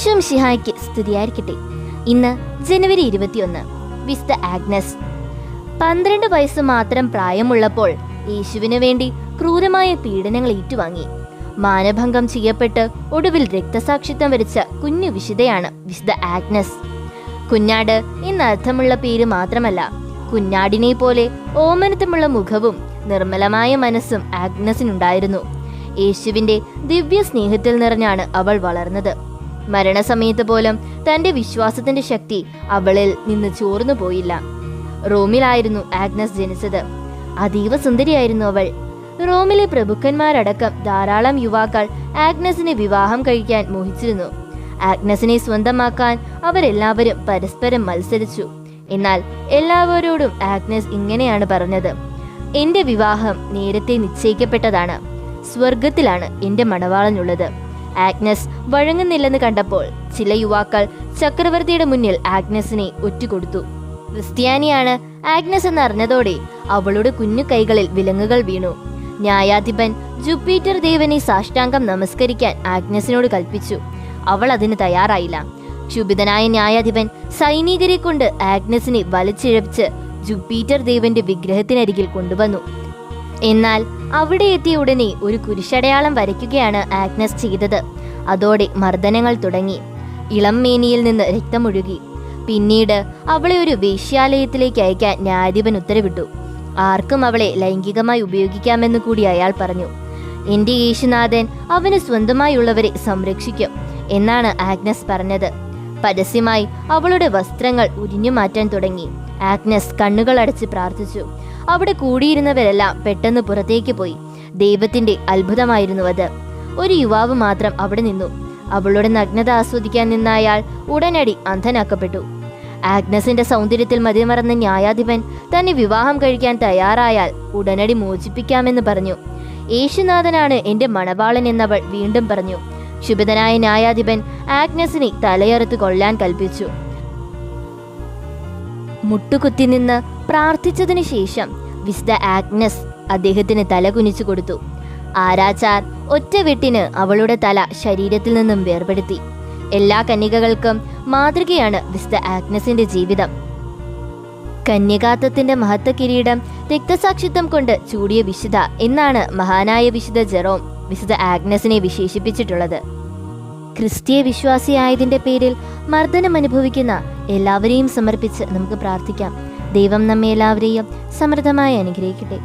ഈശോ മിശിഹായ്ക്ക് സ്തുതിയായിരിക്കട്ടെ. ഇന്ന് ജനുവരി ഇരുപത്തിയൊന്ന്. വിസ്ത ആഗ്നസ്. പന്ത്രണ്ട് വയസ്സ് മാത്രം പ്രായമുള്ളപ്പോൾ യേശുവിനു വേണ്ടി ക്രൂരമായ പീഡനങ്ങൾ ഏറ്റുവാങ്ങി. മാനഭംഗം ചെയ്യപ്പെട്ട് ഒടുവിൽ രക്തസാക്ഷിത്വം വരിച്ച കുഞ്ഞു വിശുദ്ധയാണ് വിശുദ്ധ ആഗ്നസ്. കുഞ്ഞാട് എന്നർത്ഥമുള്ള പേര് മാത്രമല്ല കുഞ്ഞാടിനെ പോലെ ഓമനത്തമുള്ള മുഖവും നിർമ്മലമായ മനസ്സും ആഗ്നസിനുണ്ടായിരുന്നു. യേശുവിന്റെ ദിവ്യ സ്നേഹത്തിൽ നിറഞ്ഞാണ് അവൾ വളർന്നത്. മരണസമയത്ത് പോലും തന്റെ വിശ്വാസത്തിന്റെ ശക്തി അവളിൽ നിന്ന് ചോർന്നു പോയില്ല. റോമിലായിരുന്നു ആഗ്നസ് ജനിച്ചത്. അതീവ സുന്ദരിയായിരുന്നു അവൾ. റോമിലെ പ്രഭുക്കന്മാരടക്കം ധാരാളം യുവാക്കൾ ആഗ്നസിനെ വിവാഹം കഴിക്കാൻ മോഹിച്ചിരുന്നു. ആഗ്നസിനെ സ്വന്തമാക്കാൻ അവരെല്ലാവരും പരസ്പരം മത്സരിച്ചു. എന്നാൽ എല്ലാവരോടും ആഗ്നസ് ഇങ്ങനെയാണ് പറഞ്ഞത്. എന്റെ വിവാഹം നേരത്തെ നിശ്ചയിക്കപ്പെട്ടതാണ്. സ്വർഗത്തിലാണ് എന്റെ മണവാളനുള്ളത്. ആഗ്നസ് വഴങ്ങുന്നില്ലെന്ന് കണ്ടപ്പോൾ ചില യുവാക്കൾ ചക്രവർത്തിയുടെ മുന്നിൽ ആഗ്നസിനെ ഒറ്റുകൊടുത്തു. ക്രിസ്ത്യാനിയാണ് ആഗ്നസ് എന്നറിഞ്ഞതോടെ അവളുടെ കുഞ്ഞു കൈകളിൽ വിലങ്ങുകൾ വീണു. ന്യായാധിപൻ ജുപ്പീറ്റർ ദേവനെ സാഷ്ടാംഗം നമസ്കരിക്കാൻ ആഗ്നസിനോട് കൽപ്പിച്ചു. അവൾ അതിന് തയ്യാറായില്ല. ക്ഷുഭിതനായ ന്യായാധിപൻ സൈനികരെ കൊണ്ട് ആഗ്നസിനെ വലിച്ചിഴപ്പിച്ച് ജുപ്പീറ്റർ ദേവന്റെ വിഗ്രഹത്തിനരികിൽ കൊണ്ടുവന്നു. എന്നാൽ അവിടെ എത്തിയ ഉടനെ ഒരു കുരിശടയാളം വരയ്ക്കുകയാണ് ആഗ്നസ് ചെയ്തത്. അതോടെ മർദ്ദനങ്ങൾ തുടങ്ങി. ഇളം മേനിയിൽ നിന്ന് രക്തമൊഴുകി. പിന്നീട് അവളെ ഒരു വേശ്യാലയത്തിലേക്ക് അയക്കാൻ ന്യായാധിപൻ ഉത്തരവിട്ടു. ആർക്കും അവളെ ലൈംഗികമായി ഉപയോഗിക്കാമെന്ന് കൂടി അയാൾ പറഞ്ഞു. എന്റെ യേശുനാഥൻ അവന് സ്വന്തമായുള്ളവരെ സംരക്ഷിക്കും എന്നാണ് ആഗ്നസ് പറഞ്ഞത്. പരസ്യമായി അവളുടെ വസ്ത്രങ്ങൾ ഉരിഞ്ഞു മാറ്റാൻ തുടങ്ങി. ആഗ്നസ് കണ്ണുകൾ അടച്ച് പ്രാർത്ഥിച്ചു. അവിടെ കൂടിയിരുന്നവരെല്ലാം പെട്ടെന്ന് പുറത്തേക്ക് പോയി. ദൈവത്തിന്റെ അത്ഭുതമായിരുന്നു അത്. ഒരു യുവാവ് മാത്രം അവിടെ നിന്നു. അവളുടെ നഗ്നത ആസ്വദിക്കാൻ നിന്ന അയാൾ ഉടനടി അന്ധനാക്കപ്പെട്ടു. ആഗ്നസിന്റെ സൗന്ദര്യത്തിൽ മതിമറന്ന ന്യായാധിപൻ തന്നെ വിവാഹം കഴിക്കാൻ തയ്യാറായാൽ ഉടനടി മോചിപ്പിക്കാമെന്ന് പറഞ്ഞു. യേശുനാഥനാണ് എന്റെ മണവാളൻ എന്നവൾ വീണ്ടും പറഞ്ഞു. ക്ഷുഭിതനായ ന്യായാധിപൻ ആഗ്നസിനെ തലയറുത്ത് കൊള്ളാൻ കൽപ്പിച്ചു. മുട്ടുകുത്തി നിന്ന് പ്രാർത്ഥിച്ചതിനു ശേഷം വിശുദ്ധ ആഗ്നസ് അദ്ദേഹത്തിന് തല കുനിച്ചു കൊടുത്തു. ആരാച്ചാർ ഒറ്റ വെട്ടിന് അവളുടെ തല ശരീരത്തിൽ നിന്നും വേർപെടുത്തി. എല്ലാ കന്യകകൾക്കും മാതൃകയാണ് വിശുദ്ധ ആഗ്നസിന്റെ ജീവിതം. കന്യകാത്വത്തിന്റെ മഹത്വ കിരീടം രക്തസാക്ഷിത്വം കൊണ്ട് ചൂടിയ വിശുദ്ധ എന്നാണ് മഹാനായ വിശുദ്ധ ജെറോം. വിശുദ്ധ ആഗ്നസിനെ വിശേഷിപ്പിച്ചിട്ടുള്ളത്. ക്രിസ്തീയ വിശ്വാസിയായതിന്റെ പേരിൽ മർദ്ദനം അനുഭവിക്കുന്ന എല്ലാവരെയും സമർപ്പിച്ച് നമുക്ക് പ്രാർത്ഥിക്കാം. ദൈവം നമ്മെ എല്ലാവരെയും സമൃദ്ധമായി അനുഗ്രഹിക്കട്ടെ.